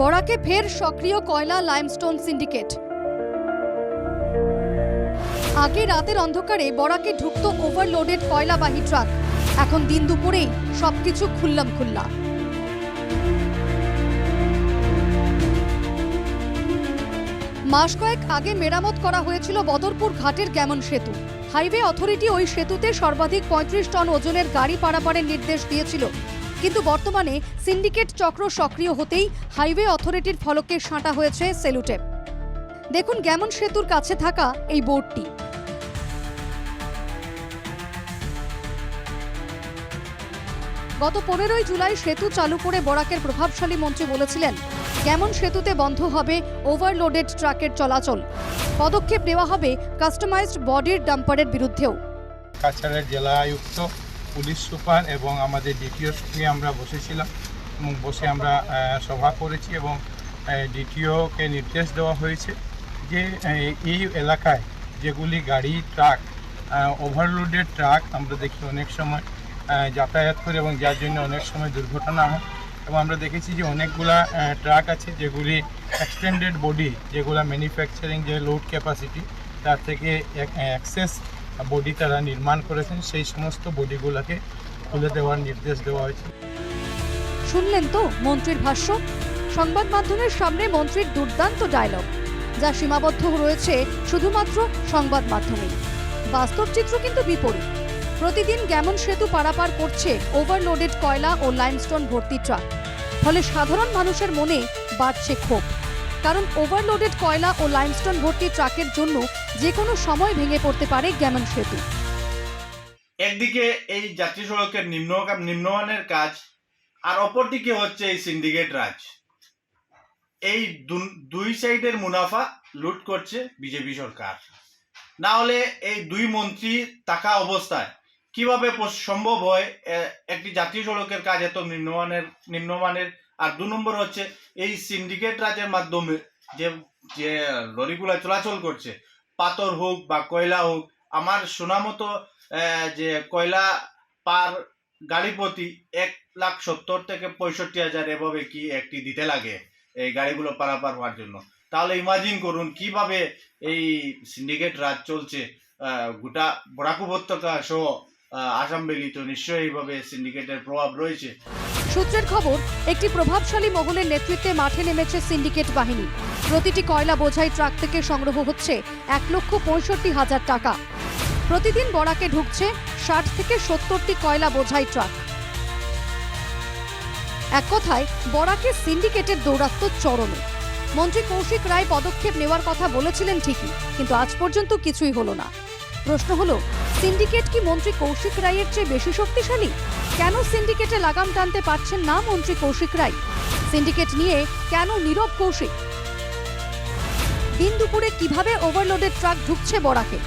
বরাকে ফের সক্রিয় কয়লা লাইমস্টোন সিন্ডিকেট। আগে রাতের অন্ধকারে বরাকে ঢুকত ওভারলোডেড কয়লাবাহী ট্রাক। এখন দিন দুপুরেই সবকিছু খুল্লাম খুল্লা মাস কয়েক আগে মেরামত করা হয়েছিল বদরপুর ঘাটের গ্যামন সেতু। হাইওয়ে অথরিটি ওই সেতুতে সর্বাধিক পঁয়ত্রিশ টন ওজনের গাড়ি পারাপারের নির্দেশ দিয়েছিল। কিন্তু বর্তমানে সিন্ডিকেট চক্র সক্রিয় হতেই হাইওয়ে অথরিটির ফলকে সাঁটা হয়েছে সেলুটেপ দেখুন গ্যামন সেতুর কাছে থাকা এই বোর্ডটি। গত পনেরোই জুলাই সেতু চালু করে বরাকের প্রভাবশালী মন্ত্রী বলেছিলেন, কেমন সেতুতে বন্ধ হবে ওভারলোডেড ট্রাকের চলাচল। পদক্ষেপ নেওয়া হবে কাস্টমাইজড বডির ডাম্পারের বিরুদ্ধেও। কাছাড়ের জেলা আয়ুক্ত পুলিশ সুপার এবং আমাদের ডিটিওর সঙ্গে আমরা বসেছিলাম এবং বসে আমরা সভা করেছি এবং ডিটিওকে নির্দেশ দেওয়া হয়েছে যে এই এলাকায় যেগুলি গাড়ি, ট্রাক ওভারলোডেড ট্রাক আমরা দেখি অনেক সময় যাতায়াত করে এবং যার জন্য অনেক সময় দুর্ঘটনা হয় এবং আমরা দেখেছি যে অনেকগুলা ট্রাক আছে যেগুলি এক্সটেন্ডেড বডি যেগুলো ম্যানুফ্যাকচারিং যে লোড ক্যাপাসিটি তার থেকে অ্যাক্সেস বডি তারা নির্মাণ করেছেন, সেই সমস্ত বডিগুলোকে খুলে দেওয়ার নির্দেশ দেওয়া হয়েছে। শুনলেন তো মন্ত্রীর ভাষ্য? সংবাদ মাধ্যমের সামনে মন্ত্রীর দুর্দান্ত ডায়লগ যা সীমাবদ্ধ রয়েছে শুধুমাত্র সংবাদ মাধ্যমে বাস্তব চিত্র কিন্তু বিপরীত। প্রতিদিন গ্যামন সেতু পারাপার করছে ওভারলোডেড কয়লা ও লাইমস্টোন ভর্তি ট্রাক ফলে সাধারণ মানুষের মনে বাড়ছে ক্ষোভ। কারণ ওভারলোডেড কয়লা ও লাইমস্টোন ভর্তি ট্রাকের জন্য যে কোনো সময় ভেঙে পড়তে পারে গ্যামন সেতু। একদিকে এই যাত্রী সড়কের নিম্ন নিম্নমানের কাজ, আর অপরদিকে হচ্ছে এই সিন্ডিকেট রাজ। এই দুই সাইডের মুনাফা লুট করছে বিজেপি সরকার। না হলে এই দুই মন্ত্রী থাকা অবস্থায় কীভাবে সম্ভব হয় একটি জাতীয় সড়কের কাজ এত নিম্নমানের নিম্নমানের আর দু নম্বর হচ্ছে এই সিন্ডিকেট রাজের মাধ্যমে যে যে লরিগুলা চলাচল করছে, পাথর হোক বা কয়লা হোক, আমার শোনা মতো যে কয়লা পার গাড়ি প্রতি এক লাখ সত্তর থেকে পঁয়ষট্টি হাজার এভাবে কি একটি দিতে লাগে এই গাড়িগুলো পারাপার হওয়ার জন্য? তাহলে ইমাজিন করুন কীভাবে এই সিন্ডিকেট রাজ চলছে গোটা বরাক উপত্যকা সহ আসাম ভ্যালি তো নিশ্চয়ই এইভাবে সিন্ডিকেটের প্রভাব রয়েছে। সূত্রের খবর, একটি প্রভাবশালী মহলের নেতৃত্বে মাঠে নেমেছে সিন্ডিকেট বাহিনী। প্রতিটি কয়লা বোঝাই ট্রাক থেকে সংগ্রহ হচ্ছে এক লক্ষ পঁয়ষট্টি হাজার টাকা। প্রতিদিন বরাকে ঢুকছে ষাট থেকে সত্তরটি কয়লা বোঝাই ট্রাক। এক কথায়, বরাকে সিন্ডিকেটের দৌরাত্ম চরমে। মন্ত্রী কৌশিক রায় পদক্ষেপ নেওয়ার কথা বলেছিলেন ঠিকই, কিন্তু আজ পর্যন্ত কিছুই হলো না। প্রশ্ন হলো সিন্ডিকেট কি মন্ত্রী কৌশিক রায়ের চেয়ে বেশি শক্তিশালী? কেন সিন্ডিকেটে লাগাম টানতে পারছেন না মন্ত্রী কৌশিক রায়? সিন্ডিকেট নিয়ে কেন নীরব কৌশিক? দিন দুপুরে কীভাবে ওভারলোডেড ট্রাক ঢুকছে বরাকে?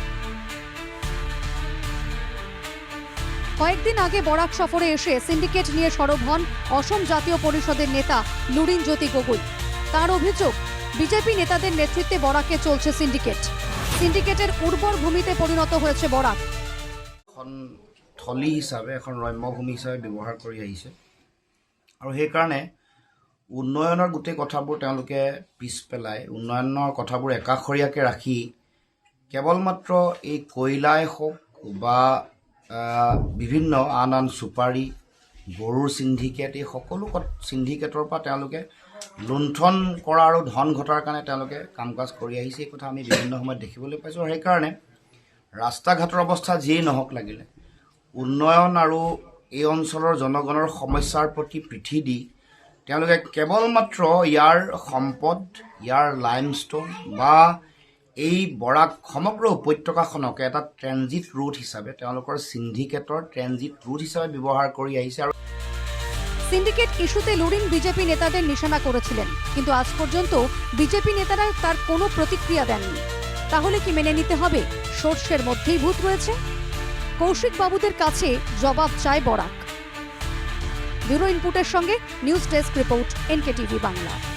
কয়েকদিন আগে বরাক সফরে এসে সিন্ডিকেট নিয়ে সরব হন অসম জাতীয় পরিষদের নেতা লুরিন জ্যোতি গগৈ। তার অভিযোগ, বিজেপি নেতাদের নেতৃত্বে বরাকে চলছে সিন্ডিকেট। সিন্ডিকেটের উর্বর ভূমিতে পরিণত হয়েছে বরাক। এখন থলী হিচাপে এখন ৰম্যভূমি হিচাপে ব্যৱহাৰ কৰি আহিছে। আৰু সেইকাৰণে উন্নয়নৰ গোটেই কথাবোৰ তেওঁলোকে পিছ পেলাই উন্নয়নৰ কথাবোৰ একাষৰীয়াকৈ ৰাখি কেৱল মাত্ৰ এই কয়লাই হওক বা বিভিন্ন আন আন চুপাৰী গৰুৰ চিণ্ডিকেট এই সকলো চিণ্ডিকেটৰ পৰা তেওঁলোকে লুণ্ঠন কৰা আৰু ধন ঘটাৰ কাৰণে তেওঁলোকে কাম কাজ কৰি আহিছে। এই কথা আমি বিভিন্ন সময়ত দেখিবলৈ পাইছোঁ। আৰু সেইকাৰণে ৰাস্তা ঘাটৰ অৱস্থা যিয়েই নহওক লাগিলে, উন্নয়ন আৰু এই অঞ্চলৰ জনগণৰ সমস্যাৰ প্ৰতি পিঠি দি তেওঁলোকে কেৱল মাত্ৰ ইয়াৰ সম্পদ, ইয়াৰ লাইমষ্টোন বা এই বৰাক সমগ্ৰ উপত্যকাখনকে এটা ট্ৰেনজিট ৰুট হিচাপে, তেওঁলোকৰ চিণ্ডিকেটৰ ট্ৰেনজিট ৰুট হিচাপে ব্যৱহাৰ কৰি আহিছে আৰু সিন্ডিকেট ইস্যুতে লুরিন বিজেপি নেতাদের নিশানা করেছিলেন, কিন্তু আজ পর্যন্ত বিজেপি নেতারা তার কোনো প্রতিক্রিয়া দেননি। তাহলে কি মেনে নিতে হবে? সর্ষের মধ্যেই ভূত রয়েছে। কৌশিক বাবুদের কাছে জবাব চায় বরাক। ব্যুরো ইনপুটের সঙ্গে news desk report NK TV Bangla.